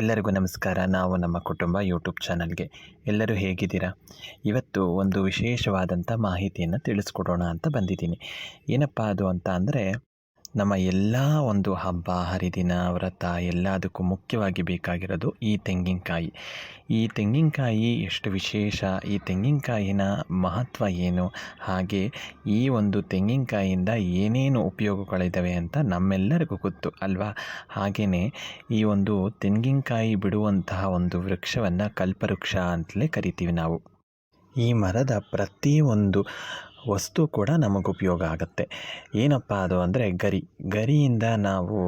ಎಲ್ಲರಿಗೂ ನಮಸ್ಕಾರ. ನಾವು ನಮ್ಮ ಕುಟುಂಬ ಯೂಟ್ಯೂಬ್ ಚಾನಲ್ಗೆ ಎಲ್ಲರೂ ಹೇಗಿದ್ದೀರಾ? ಇವತ್ತು ಒಂದು ವಿಶೇಷವಾದಂಥ ಮಾಹಿತಿಯನ್ನು ತಿಳಿಸ್ಕೊಡೋಣ ಅಂತ ಬಂದಿದ್ದೀನಿ. ಏನಪ್ಪ ಅದು ಅಂತ ಅಂದರೆ ನಮ್ಮ ಎಲ್ಲ ಒಂದು ಹಬ್ಬ, ಹರಿದಿನ, ವ್ರತ ಎಲ್ಲದಕ್ಕೂ ಮುಖ್ಯವಾಗಿ ಬೇಕಾಗಿರೋದು ಈ ತೆಂಗಿನಕಾಯಿ. ಈ ತೆಂಗಿನಕಾಯಿ ಎಷ್ಟು ವಿಶೇಷ? ಈ ತೆಂಗಿನಕಾಯಿನ ಮಹತ್ವ ಏನು? ಹಾಗೆ ಈ ಒಂದು ತೆಂಗಿನಕಾಯಿಯಿಂದ ಏನೇನು ಉಪಯೋಗಗಳಿದ್ದಾವೆ ಅಂತ ನಮ್ಮೆಲ್ಲರಿಗೂ ಗೊತ್ತು ಅಲ್ವಾ? ಹಾಗೆಯೇ ಈ ಒಂದು ತೆಂಗಿನಕಾಯಿ ಬಿಡುವಂತಹ ಒಂದು ವೃಕ್ಷವನ್ನು ಕಲ್ಪವೃಕ್ಷ ಅಂತಲೇ ಕರಿತೀವಿ ನಾವು. ಈ ಮರದ ಪ್ರತಿಯೊಂದು ವಸ್ತು ಕೂಡ ನಮಗೆ ಉಪಯೋಗ ಆಗುತ್ತೆ. ಏನಪ್ಪ ಅದು ಅಂದರೆ ಗರಿ. ಗರಿಯಿಂದ ನಾವು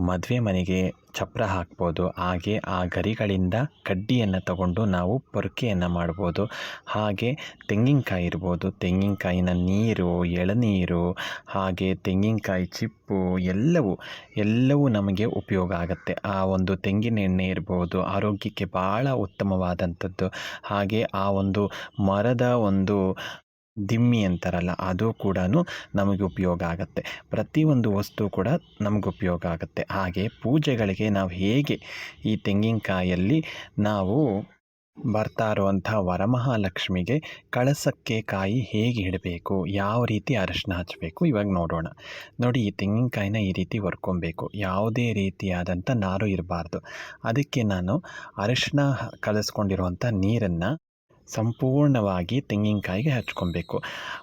ಮದುವೆ ಮನೆಗೆ ಚಪ್ಪರ ಹಾಕ್ಬೋದು. ಹಾಗೆ ಆ ಗರಿಗಳಿಂದ ಕಡ್ಡಿಯನ್ನು ತಗೊಂಡು ನಾವು ಪೊರ್ಕೆಯನ್ನು ಮಾಡ್ಬೋದು. ಹಾಗೆ ತೆಂಗಿನಕಾಯಿ ಇರ್ಬೋದು. ತೆಂಗಿನಕಾಯಿನ ನೀರು, ಎಳನೀರು, ಹಾಗೆ ತೆಂಗಿನಕಾಯಿ ಚಿಪ್ಪು ಎಲ್ಲವೂ ಎಲ್ಲವೂ ನಮಗೆ ಉಪಯೋಗ ಆಗುತ್ತೆ. ಆ ಒಂದು ತೆಂಗಿನ ಎಣ್ಣೆ ಇರ್ಬೋದು. ಆರೋಗ್ಯಕ್ಕೆ ಭಾಳ ಉತ್ತಮವಾದಂಥದ್ದು. ಹಾಗೆ ಆ ಒಂದು ಮರದ ಒಂದು ದಿಮ್ಮಿ ಅಂತಾರಲ್ಲ, ಅದು ಕೂಡ ನಮಗೆ ಉಪಯೋಗ ಆಗುತ್ತೆ. ಪ್ರತಿಯೊಂದು ವಸ್ತು ಕೂಡ ನಮಗೆ ಉಪಯೋಗ ಆಗುತ್ತೆ. ಹಾಗೆ ಪೂಜೆಗಳಿಗೆ ನಾವು ಹೇಗೆ ಈ ತೆಂಗಿನಕಾಯಲ್ಲಿ ನಾವು ಬರ್ತಾ ಇರುವಂಥ ವರಮಹಾಲಕ್ಷ್ಮಿಗೆ ಕಳಸಕ್ಕೆ ಕಾಯಿ ಹೇಗೆ ಇಡಬೇಕು, ಯಾವ ರೀತಿ ಅರಶಿನ ಹಚ್ಚಬೇಕು, ಇವಾಗ ನೋಡೋಣ. ನೋಡಿ, ಈ ತೆಂಗಿನಕಾಯಿನ ಈ ರೀತಿ ಹೊರ್ಕೊಬೇಕು ಯಾವುದೇ ರೀತಿಯಾದಂಥ ನಾರು ಇರಬಾರ್ದು. ಅದಕ್ಕೆ ನಾನು ಅರಶಿನ ಕಲಸ್ಕೊಂಡಿರುವಂಥ ನೀರನ್ನು ಸಂಪೂರ್ಣವಾಗಿ ತೆಂಗಿನಕಾಯಿಗೆ ಹಚ್ಕೊಬೇಕು.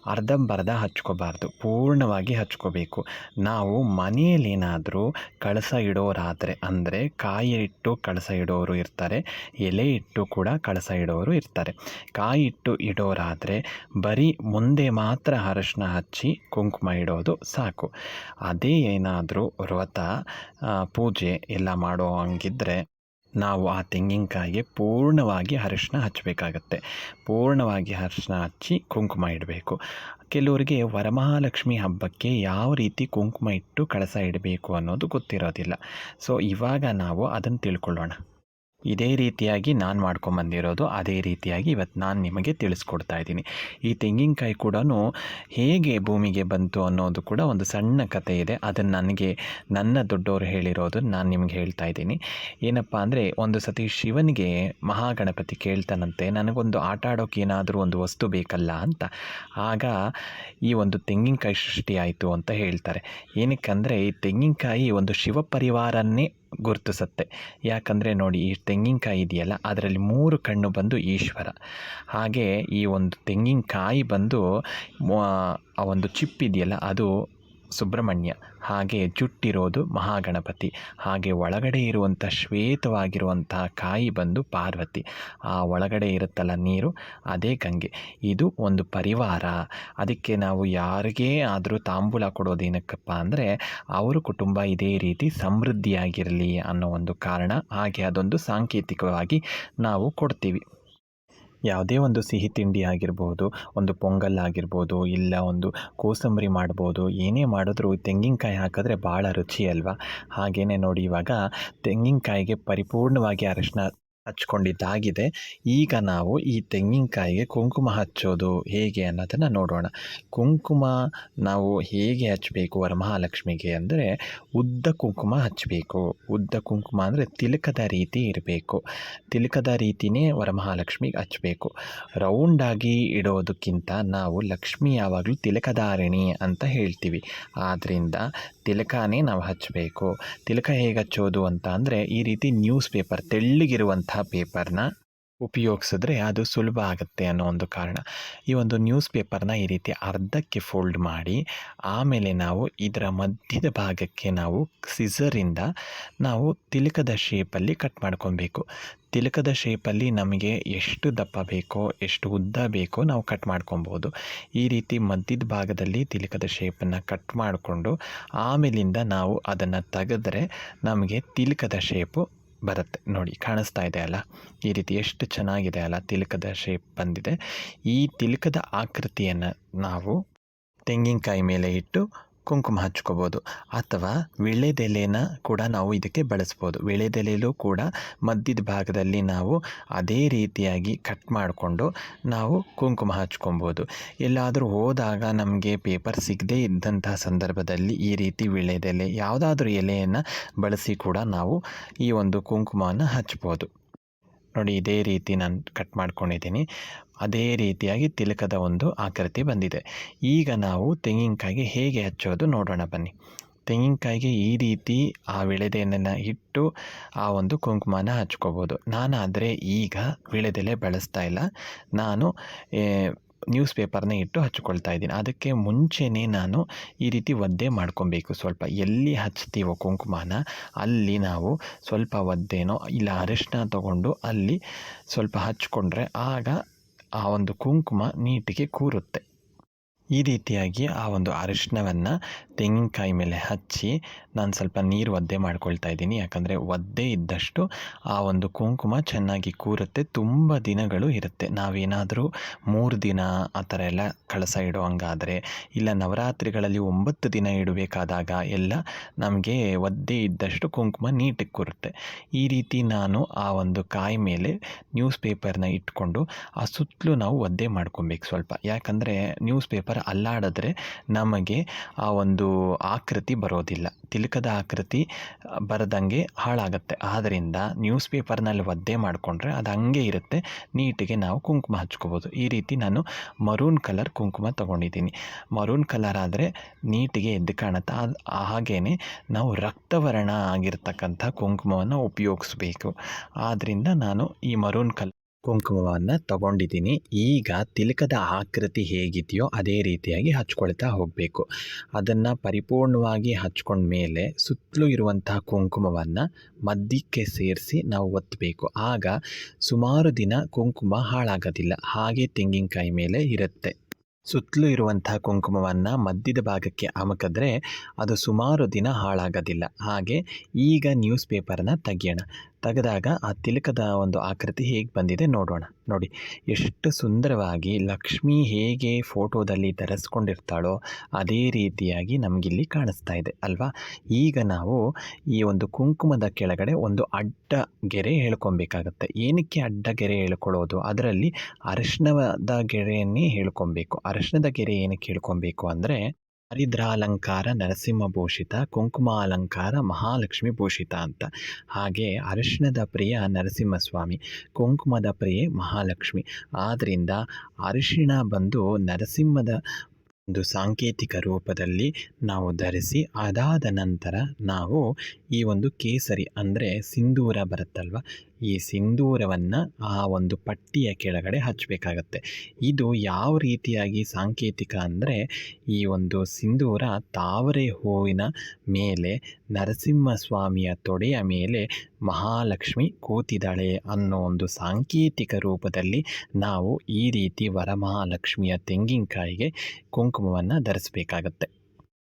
ಅರ್ಧಂಬರ್ಧ ಹಚ್ಕೋಬಾರ್ದು. ಪೂರ್ಣವಾಗಿ ಹಚ್ಕೋಬೇಕು. ನಾವು ಮನೆಯಲ್ಲೇನಾದರೂ ಕಳಸ ಇಡೋರಾದರೆ ಅಂದರೆ ಕಾಯಿ ಇಟ್ಟು ಕಳಸ ಇಡೋರು ಇರ್ತಾರೆ. ಎಲೆ ಇಟ್ಟು ಕೂಡ ಕಳಸ ಇಡೋರು ಇರ್ತಾರೆ. ಕಾಯಿ ಇಟ್ಟು ಇಡೋರಾದರೆ ಬರೀ ಮುಂದೆ ಮಾತ್ರ ಅರಶಿನ ಹಚ್ಚಿ ಕುಂಕುಮ ಇಡೋದು ಸಾಕು. ಅದೇ ಏನಾದರೂ ವ್ರತ ಪೂಜೆ ಎಲ್ಲ ಮಾಡೋ ಹಂಗಿದ್ರೆ ನಾವು ಆ ತೆಂಗಿನಕಾಯಿಗೆ ಪೂರ್ಣವಾಗಿ ಅರಿಶಿನ ಹಚ್ಚಬೇಕಾಗತ್ತೆ. ಪೂರ್ಣವಾಗಿ ಅರಿಶಿನ ಹಚ್ಚಿ ಕುಂಕುಮ ಇಡಬೇಕು. ಕೆಲವರಿಗೆ ವರಮಹಾಲಕ್ಷ್ಮಿ ಹಬ್ಬಕ್ಕೆ ಯಾವ ರೀತಿ ಕುಂಕುಮ ಇಟ್ಟು ಕಳಸ ಇಡಬೇಕು ಅನ್ನೋದು ಗೊತ್ತಿರೋದಿಲ್ಲ. ಸೊ ಇವಾಗ ನಾವು ಅದನ್ನು ತಿಳ್ಕೊಳ್ಳೋಣ. ಇದೇ ರೀತಿಯಾಗಿ ನಾನು ಮಾಡ್ಕೊಂಬಂದಿರೋದು, ಅದೇ ರೀತಿಯಾಗಿ ಇವತ್ತು ನಾನು ನಿಮಗೆ ತಿಳಿಸ್ಕೊಡ್ತಾ ಇದ್ದೀನಿ. ಈ ತೆಂಗಿನಕಾಯಿ ಕೂಡ ಹೇಗೆ ಭೂಮಿಗೆ ಬಂತು ಅನ್ನೋದು ಕೂಡ ಒಂದು ಸಣ್ಣ ಕಥೆ ಇದೆ. ಅದನ್ನು ನನಗೆ, ನನ್ನ ದೊಡ್ಡವರು ಹೇಳಿರೋದು ನಾನು ನಿಮ್ಗೆ ಹೇಳ್ತಾ ಇದ್ದೀನಿ. ಏನಪ್ಪ ಅಂದರೆ, ಒಂದು ಸತಿ ಶಿವನಿಗೆ ಮಹಾಗಣಪತಿ ಕೇಳ್ತಾನಂತೆ, ನನಗೊಂದು ಆಟ ಆಡೋಕೆ ಏನಾದರೂ ಒಂದು ವಸ್ತು ಬೇಕಲ್ಲ ಅಂತ. ಆಗ ಈ ಒಂದು ತೆಂಗಿನಕಾಯಿ ಸೃಷ್ಟಿಯಾಯಿತು ಅಂತ ಹೇಳ್ತಾರೆ. ಏನಕ್ಕಂದರೆ, ಈ ತೆಂಗಿನಕಾಯಿ ಒಂದು ಶಿವ ಪರಿವಾರನ್ನೇ ಗುರುತಿಸುತ್ತೆ. ಯಾಕಂದರೆ ನೋಡಿ, ಈ ತೆಂಗಿನಕಾಯಿ ಇದೆಯಲ್ಲ, ಅದರಲ್ಲಿ ಮೂರು ಕಣ್ಣು ಬಂದು ಈಶ್ವರ. ಹಾಗೆ ಈ ಒಂದು ತೆಂಗಿನಕಾಯಿ ಬಂದು, ಆ ಒಂದು ಚಿಪ್ಪಿದೆಯಲ್ಲ ಅದು ಸುಬ್ರಹ್ಮಣ್ಯ. ಹಾಗೆ ಜುಟ್ಟಿರೋದು ಮಹಾಗಣಪತಿ. ಹಾಗೆ ಒಳಗಡೆ ಇರುವಂಥ ಶ್ವೇತವಾಗಿರುವಂತಹ ಕಾಯಿ ಬಂದು ಪಾರ್ವತಿ. ಆ ಒಳಗಡೆ ಇರುತ್ತಲ್ಲ ನೀರು, ಅದೇ ಗಂಗೆ. ಇದು ಒಂದು ಪರಿವಾರ. ಅದಕ್ಕೆ ನಾವು ಯಾರಿಗೇ ಆದರೂ ತಾಂಬೂಲ ಕೊಡೋದು ಏನಕ್ಕಪ್ಪ ಅಂದರೆ, ಅವರ ಕುಟುಂಬ ಇದೇ ರೀತಿ ಸಮೃದ್ಧಿಯಾಗಿರಲಿ ಅನ್ನೋ ಒಂದು ಕಾರಣ. ಹಾಗೆ ಅದೊಂದು ಸಾಂಕೇತಿಕವಾಗಿ ನಾವು ಕೊಡ್ತೀವಿ. ಯಾವುದೇ ಒಂದು ಸಿಹಿ ತಿಂಡಿ ಆಗಿರ್ಬೋದು, ಒಂದು ಪೊಂಗಲ್ ಆಗಿರ್ಬೋದು, ಇಲ್ಲ ಒಂದು ಕೋಸಂಬರಿ ಮಾಡ್ಬೋದು, ಏನೇ ಮಾಡಿದ್ರೂ ತೆಂಗಿನಕಾಯಿ ಹಾಕಿದ್ರೆ ಭಾಳ ರುಚಿ ಅಲ್ವಾ? ಹಾಗೆಯೇ ನೋಡಿ ಇವಾಗ ತೆಂಗಿನಕಾಯಿಗೆ ಪರಿಪೂರ್ಣವಾಗಿ ಅರಶಿನ ಹಚ್ಕೊಂಡಿದ್ದಾಗಿದೆ. ಈಗ ನಾವು ಈ ತೆಂಗಿನಕಾಯಿಗೆ ಕುಂಕುಮ ಹಚ್ಚೋದು ಹೇಗೆ ಅನ್ನೋದನ್ನು ನೋಡೋಣ. ಕುಂಕುಮ ನಾವು ಹೇಗೆ ಹಚ್ಚಬೇಕು ವರಮಹಾಲಕ್ಷ್ಮಿಗೆ ಅಂದರೆ ಉದ್ದ ಕುಂಕುಮ ಹಚ್ಚಬೇಕು. ಉದ್ದ ಕುಂಕುಮ ಅಂದರೆ ತಿಲಕದ ರೀತಿ ಇರಬೇಕು. ತಿಲಕದ ರೀತಿಯೇ ವರಮಹಾಲಕ್ಷ್ಮಿಗೆ ಹಚ್ಚಬೇಕು. ರೌಂಡಾಗಿ ಇಡೋದಕ್ಕಿಂತ ನಾವು ಲಕ್ಷ್ಮಿ ಯಾವಾಗಲೂ ತಿಲಕಧಾರಿಣಿ ಅಂತ ಹೇಳ್ತೀವಿ. ಆದ್ದರಿಂದ ತಿಲಕನೇ ನಾವು ಹಚ್ಚಬೇಕು. ತಿಲಕ ಹೇಗೆ ಹಚ್ಚೋದು ಅಂತ ಅಂದರೆ ಈ ರೀತಿ ನ್ಯೂಸ್ ಪೇಪರ್ ತೆಳ್ಳಗಿರುವಂಥ ಪೇಪರ್ನ ಉಪಯೋಗಿಸಿದ್ರೆ ಅದು ಸುಲಭ ಆಗುತ್ತೆ ಅನ್ನೋ ಒಂದು ಕಾರಣ. ಈ ಒಂದು ನ್ಯೂಸ್ ಪೇಪರ್ನ ಈ ರೀತಿ ಅರ್ಧಕ್ಕೆ ಫೋಲ್ಡ್ ಮಾಡಿ, ಆಮೇಲೆ ನಾವು ಇದರ ಮಧ್ಯದ ಭಾಗಕ್ಕೆ ನಾವು ಸಿಸರಿಂದ ನಾವು ತಿಲಕದ ಶೇಪಲ್ಲಿ ಕಟ್ ಮಾಡ್ಕೊಬೇಕು ತಿಲಕದ ಶೇಪಲ್ಲಿ ನಮಗೆ ಎಷ್ಟು ದಪ್ಪ ಬೇಕೋ, ಎಷ್ಟು ಉದ್ದ ಬೇಕೋ ನಾವು ಕಟ್ ಮಾಡ್ಕೊಬೋದು ಈ ರೀತಿ ಮಧ್ಯದ ಭಾಗದಲ್ಲಿ ತಿಲಕದ ಶೇಪನ್ನು ಕಟ್ ಮಾಡಿಕೊಂಡು, ಆಮೇಲಿಂದ ನಾವು ಅದನ್ನು ತೆಗೆದ್ರೆ ನಮಗೆ ತಿಲಕದ ಶೇಪು ಬರುತ್ತೆ. ನೋಡಿ, ಕಾಣಿಸ್ತಾ ಇದೆ ಅಲ್ಲ? ಈ ರೀತಿ ಎಷ್ಟು ಚೆನ್ನಾಗಿದೆ ಅಲ್ಲ? ತಿಲಕದ ಶೇಪ್ ಬಂದಿದೆ. ಈ ತಿಲಕದ ಆಕೃತಿಯನ್ನು ನಾವು ತೆಂಗಿನಕಾಯಿ ಮೇಲೆ ಇಟ್ಟು ಕುಂಕುಮ ಹಚ್ಕೋಬೋದು ಅಥವಾ ವಿಳ್ಯದೆಲೆನ ಕೂಡ ನಾವು ಇದಕ್ಕೆ ಬಳಸ್ಬೋದು. ವೀಳ್ಯದೆಲೆಯಲ್ಲೂ ಕೂಡ ಮಧ್ಯದ ಭಾಗದಲ್ಲಿ ನಾವು ಅದೇ ರೀತಿಯಾಗಿ ಕಟ್ ಮಾಡಿಕೊಂಡು ನಾವು ಕುಂಕುಮ ಹಚ್ಕೊಬೋದು ಎಲ್ಲಾದರೂ ಹೋದಾಗ ನಮಗೆ ಪೇಪರ್ ಸಿಗದೇ ಇದ್ದಂತಹ ಸಂದರ್ಭದಲ್ಲಿ ಈ ರೀತಿ ವೀಳ್ಯದೆಲೆ ಯಾವುದಾದ್ರೂ ಎಲೆಯನ್ನು ಬಳಸಿ ಕೂಡ ನಾವು ಈ ಒಂದು ಕುಂಕುಮವನ್ನು ಹಚ್ಬೋದು. ನೋಡಿ, ಇದೇ ರೀತಿ ನಾನು ಕಟ್ ಮಾಡ್ಕೊಂಡಿದ್ದೀನಿ. ಅದೇ ರೀತಿಯಾಗಿ ತಿಲಕದ ಒಂದು ಆಕೃತಿ ಬಂದಿದೆ. ಈಗ ನಾವು ತೆಂಗಿನಕಾಯಿಗೆ ಹೇಗೆ ಹಚ್ಚೋದು ನೋಡೋಣ ಬನ್ನಿ. ತೆಂಗಿನಕಾಯಿಗೆ ಈ ರೀತಿ ಆ ವಿಳೆದೆಯನ್ನು ಇಟ್ಟು ಆ ಒಂದು ಕುಂಕುಮನ ಹಚ್ಕೋಬೋದು. ನಾನಾದರೆ ಈಗ ವಿಳೆದೆಲೆ ಬಳಸ್ತಾ ಇಲ್ಲ. ನಾನು ನ್ಯೂಸ್ ಪೇಪರ್ನ ಇಟ್ಟು ಹಚ್ಕೊಳ್ತಾ ಇದ್ದೀನಿ. ಅದಕ್ಕೆ ಮುಂಚೆನೇ ನಾನು ಈ ರೀತಿ ಒದ್ದೆ ಮಾಡ್ಕೊಬೇಕು. ಸ್ವಲ್ಪ ಎಲ್ಲಿ ಹಚ್ತೀವೋ ಕುಂಕುಮನ, ಅಲ್ಲಿ ನಾವು ಸ್ವಲ್ಪ ಒದ್ದೆನೋ, ಇಲ್ಲ ಅರಿಶಿನ ತಗೊಂಡು ಅಲ್ಲಿ ಸ್ವಲ್ಪ ಹಚ್ಕೊಂಡ್ರೆ ಆಗ ಆ ಒಂದು ಕುಂಕುಮ ನೀಟಿಗೆ ಕೂರುತ್ತೆ. ಈ ರೀತಿಯಾಗಿ ಆ ಒಂದು ಅರಿಶಿಣವನ್ನು ತೆಂಗಿನಕಾಯಿ ಮೇಲೆ ಹಚ್ಚಿ ನಾನು ಸ್ವಲ್ಪ ನೀರು ಒದ್ದೆ ಮಾಡ್ಕೊಳ್ತಾ ಇದ್ದೀನಿ. ಯಾಕಂದರೆ ಒದ್ದೆ ಇದ್ದಷ್ಟು ಆ ಒಂದು ಕುಂಕುಮ ಚೆನ್ನಾಗಿ ಕೂರುತ್ತೆ. ತುಂಬ ದಿನಗಳು ಇರುತ್ತೆ. ನಾವೇನಾದರೂ ಮೂರು ದಿನ ಆ ಥರ ಎಲ್ಲ ಕಳಸ ಇಡೋ ಹಂಗಾದರೆ, ಇಲ್ಲ ನವರಾತ್ರಿಗಳಲ್ಲಿ ಒಂಬತ್ತು ದಿನ ಇಡಬೇಕಾದಾಗ ಎಲ್ಲ ನಮಗೆ ಒದ್ದೆ ಇದ್ದಷ್ಟು ಕುಂಕುಮ ನೀಟಿಗೆ ಕೂರುತ್ತೆ. ಈ ರೀತಿ ನಾನು ಆ ಒಂದು ಕಾಯಿ ಮೇಲೆ ನ್ಯೂಸ್ ಪೇಪರ್ನ ಇಟ್ಕೊಂಡು ಆ ಸುತ್ತಲೂ ನಾವು ಒದ್ದೆ ಮಾಡ್ಕೊಬೇಕು ಸ್ವಲ್ಪ. ಯಾಕಂದರೆ ನ್ಯೂಸ್ ಪೇಪರ್ ಅಲ್ಲಾಡಿದ್ರೆ ನಮಗೆ ಆ ಒಂದು ಆಕೃತಿ ಬರೋದಿಲ್ಲ. ತಿಲಕದ ಆಕೃತಿ ಬರದಂಗೆ ಹಾಳಾಗುತ್ತೆ. ಆದ್ದರಿಂದ ನ್ಯೂಸ್ ಪೇಪರ್ನಲ್ಲಿ ಒದ್ದೆ ಮಾಡಿಕೊಂಡ್ರೆ ಅದು ಹಂಗೆ ಇರುತ್ತೆ. ನೀಟಿಗೆ ನಾವು ಕುಂಕುಮ ಹಚ್ಕೋಬೋದು. ಈ ರೀತಿ ನಾನು ಮರೂನ್ ಕಲರ್ ಕುಂಕುಮ ತೊಗೊಂಡಿದ್ದೀನಿ. ಮರೂನ್ ಕಲರ್ ಆದರೆ ನೀಟಿಗೆ ಎದ್ದು ಕಾಣುತ್ತೆ. ಹಾಗೇ ನಾವು ರಕ್ತವರ್ಣ ಆಗಿರ್ತಕ್ಕಂಥ ಕುಂಕುಮವನ್ನು ಉಪಯೋಗಿಸ್ಬೇಕು. ಆದ್ದರಿಂದ ನಾನು ಈ ಮರೂನ್ ಕಲರ್ ಕುಂಕುಮವನ್ನು ತಗೊಂಡಿದ್ದೀನಿ. ಈಗ ತಿಲಕದ ಆಕೃತಿ ಹೇಗಿದೆಯೋ ಅದೇ ರೀತಿಯಾಗಿ ಹಚ್ಕೊಳ್ತಾ ಹೋಗಬೇಕು. ಅದನ್ನು ಪರಿಪೂರ್ಣವಾಗಿ ಹಚ್ಕೊಂಡ ಮೇಲೆ ಸುತ್ತಲೂ ಇರುವಂತಹ ಕುಂಕುಮವನ್ನು ಮಧ್ಯಕ್ಕೆ ಸೇರಿಸಿ ನಾವು ಒತ್ತಬೇಕು ಆಗ ಸುಮಾರು ದಿನ ಕುಂಕುಮ ಹಾಳಾಗೋದಿಲ್ಲ. ಹಾಗೆ ತೆಂಗಿನಕಾಯಿ ಮೇಲೆ ಇರುತ್ತೆ. ಸುತ್ತಲೂ ಇರುವಂತಹ ಕುಂಕುಮವನ್ನು ಮಧ್ಯದ ಭಾಗಕ್ಕೆ ಅಮಕದ್ರೆ ಅದು ಸುಮಾರು ದಿನ ಹಾಳಾಗೋದಿಲ್ಲ. ಹಾಗೆ ಈಗ ನ್ಯೂಸ್ ಪೇಪರನ್ನ ತೆಗಿಯೋಣ. ತೆಗೆದಾಗ ಆ ತಿಲಕದ ಒಂದು ಆಕೃತಿ ಹೇಗೆ ಬಂದಿದೆ ನೋಡೋಣ. ನೋಡಿ, ಎಷ್ಟು ಸುಂದರವಾಗಿ ಲಕ್ಷ್ಮಿ ಹೇಗೆ ಫೋಟೋದಲ್ಲಿ ಧರಿಸ್ಕೊಂಡಿರ್ತಾಳೋ ಅದೇ ರೀತಿಯಾಗಿ ನಮಗಿಲ್ಲಿ ಕಾಣಿಸ್ತಾ ಇದೆ, ಅಲ್ವಾ? ಈಗ ನಾವು ಈ ಒಂದು ಕುಂಕುಮದ ಕೆಳಗಡೆ ಒಂದು ಅಡ್ಡ ಗೆರೆ ಹೇಳ್ಕೊಬೇಕಾಗತ್ತೆ. ಏನಕ್ಕೆ ಅಡ್ಡ ಗೆರೆ ಹೇಳ್ಕೊಳ್ಳೋದು? ಅದರಲ್ಲಿ ಅರಿಶಿಣದ ಗೆರೆಯನ್ನೇ ಹೇಳ್ಕೊಬೇಕು. ಅರಿಶಿನದ ಗೆರೆ ಏನಕ್ಕೆ ಹೇಳ್ಕೊಬೇಕು ಅಂದರೆ ಹರಿದ್ರಾಲಂಕಾರ ನರಸಿಂಹಭೂಷಿತ ಕುಂಕುಮಾಲಂಕಾರ, ಮಹಾಲಕ್ಷ್ಮಿ ಭೂಷಿತ ಅಂತ. ಹಾಗೆ ಅರಿಶಿಣದ ಪ್ರಿಯ ನರಸಿಂಹಸ್ವಾಮಿ, ಕುಂಕುಮದ ಪ್ರಿಯೆ ಮಹಾಲಕ್ಷ್ಮಿ. ಆದ್ದರಿಂದ ಅರಿಶಿಣ ಬಂದು ನರಸಿಂಹದ ಒಂದು ಸಾಂಕೇತಿಕ ರೂಪದಲ್ಲಿ ನಾವು ಧರಿಸಿ ಅದಾದ ನಂತರ ನಾವು ಈ ಒಂದು ಕೇಸರಿ ಅಂದರೆ ಸಿಂಧೂರ ಬರುತ್ತಲ್ವ? ಈ ಸಿಂಧೂರವನ್ನು ಆ ಒಂದು ಪಟ್ಟಿಯ ಕೆಳಗಡೆ ಹಚ್ಚಬೇಕಾಗತ್ತೆ. ಇದು ಯಾವ ರೀತಿಯಾಗಿ ಸಾಂಕೇತಿಕ ಅಂದರೆ ಈ ಒಂದು ಸಿಂಧೂರ ತಾವರೆ ಹೂವಿನ ಮೇಲೆ ನರಸಿಂಹಸ್ವಾಮಿಯ ತೊಡೆಯ ಮೇಲೆ ಮಹಾಲಕ್ಷ್ಮಿ ಕೂತಿದ್ದಾಳೆ ಅನ್ನೋ ಒಂದು ಸಾಂಕೇತಿಕ ರೂಪದಲ್ಲಿ ನಾವು ಈ ರೀತಿ ವರಮಹಾಲಕ್ಷ್ಮಿಯ ತೆಂಗಿನಕಾಯಿಗೆ ಕುಂಕುಮವನ್ನು ಧರಿಸಬೇಕಾಗತ್ತೆ.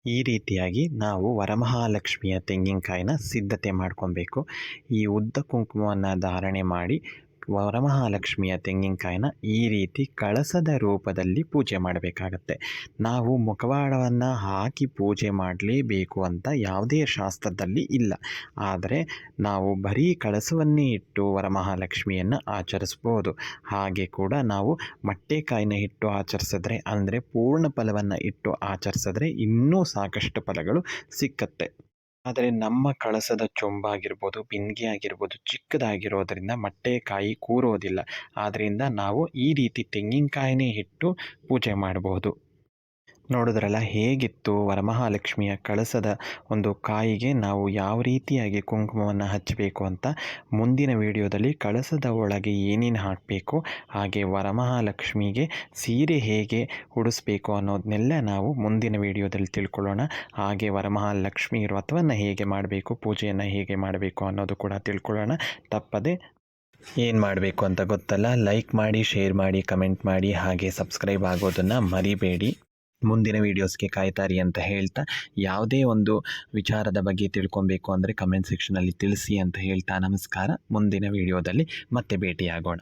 ಈ ರೀತಿಯಾಗಿ ನಾವು ವರಮಹಾಲಕ್ಷ್ಮಿಯ ತೆಂಗಿನಕಾಯಿನ ಸಿದ್ಧತೆ ಮಾಡ್ಕೊಬೇಕು. ಈ ಉದ್ದ ಕುಂಕುಮವನ್ನು ಧಾರಣೆ ಮಾಡಿ ವರಮಹಾಲಕ್ಷ್ಮಿಯ ತೆಂಗಿನಕಾಯಿನ ಈ ರೀತಿ ಕಳಸದ ರೂಪದಲ್ಲಿ ಪೂಜೆ ಮಾಡಬೇಕಾಗತ್ತೆ. ನಾವು ಮುಖವಾಡವನ್ನು ಹಾಕಿ ಪೂಜೆ ಮಾಡಲೇಬೇಕು ಅಂತ ಯಾವುದೇ ಶಾಸ್ತ್ರದಲ್ಲಿ ಇಲ್ಲ. ಆದರೆ ನಾವು ಬರೀ ಕಳಸವನ್ನೇ ಇಟ್ಟು ವರಮಹಾಲಕ್ಷ್ಮಿಯನ್ನು ಆಚರಿಸ್ಬೋದು. ಹಾಗೆ ಕೂಡ ನಾವು ಮಟ್ಟೆಕಾಯಿನ ಇಟ್ಟು ಆಚರಿಸಿದ್ರೆ, ಅಂದರೆ ಪೂರ್ಣ ಫಲವನ್ನು ಇಟ್ಟು ಆಚರಿಸಿದ್ರೆ ಇನ್ನೂ ಸಾಕಷ್ಟು ಫಲಗಳು ಸಿಕ್ಕತ್ತೆ. ಆದರೆ ನಮ್ಮ ಕಳಸದ ಚೊಂಬಾಗಿರ್ಬೋದು ಬಿಂದಿಗೆ ಆಗಿರ್ಬೋದು ಚಿಕ್ಕದಾಗಿರೋದರಿಂದ ಮೊಟ್ಟೆ ಕಾಯಿ ಕೂರೋದಿಲ್ಲ. ಆದ್ದರಿಂದ ನಾವು ಈ ರೀತಿ ತೆಂಗಿನಕಾಯಿನೇ ಇಟ್ಟು ಪೂಜೆ ಮಾಡಬಹುದು ನೋಡಿದ್ರಲ್ಲ, ಹೇಗಿತ್ತು ವರಮಹಾಲಕ್ಷ್ಮಿಯ ಕಳಸದ ಒಂದು ಕಾಯಿಗೆ ನಾವು ಯಾವ ರೀತಿಯಾಗಿ ಕುಂಕುಮವನ್ನು ಹಚ್ಚಬೇಕು ಅಂತ ಮುಂದಿನ ವಿಡಿಯೋದಲ್ಲಿ ಕಳಸದ ಒಳಗೆ ಏನೇನು ಹಾಕಬೇಕು, ಹಾಗೆ ವರಮಹಾಲಕ್ಷ್ಮಿಗೆ ಸೀರೆ ಹೇಗೆ ಉಡಿಸ್ಬೇಕು ಅನ್ನೋದನ್ನೆಲ್ಲ ನಾವು ಮುಂದಿನ ವಿಡಿಯೋದಲ್ಲಿ ತಿಳ್ಕೊಳ್ಳೋಣ. ಹಾಗೆ ವರಮಹಾಲಕ್ಷ್ಮಿ ವ್ರತವನ್ನು ಹೇಗೆ ಮಾಡಬೇಕು, ಪೂಜೆಯನ್ನು ಹೇಗೆ ಮಾಡಬೇಕು ಅನ್ನೋದು ಕೂಡ ತಿಳ್ಕೊಳ್ಳೋಣ. ತಪ್ಪದೆ ಏನು ಮಾಡಬೇಕು ಅಂತ ಗೊತ್ತಲ್ಲ, ಲೈಕ್ ಮಾಡಿ, ಶೇರ್ ಮಾಡಿ, ಕಮೆಂಟ್ ಮಾಡಿ, ಹಾಗೆ ಸಬ್ಸ್ಕ್ರೈಬ್ ಆಗೋದನ್ನು ಮರಿಬೇಡಿ. ಮುಂದಿನ ವೀಡಿಯೋಸ್ಗೆ ಕಾಯ್ತಾರಿ ಅಂತ ಹೇಳ್ತಾ ಯಾವುದೇ ಒಂದು ವಿಚಾರದ ಬಗ್ಗೆ ತಿಳ್ಕೊಬೇಕು ಅಂದರೆ ಕಮೆಂಟ್ ಸೆಕ್ಷನಲ್ಲಿ ತಿಳಿಸಿ ಅಂತ ಹೇಳ್ತಾ ನಮಸ್ಕಾರ. ಮುಂದಿನ ವೀಡಿಯೋದಲ್ಲಿ ಮತ್ತೆ ಭೇಟಿಯಾಗೋಣ.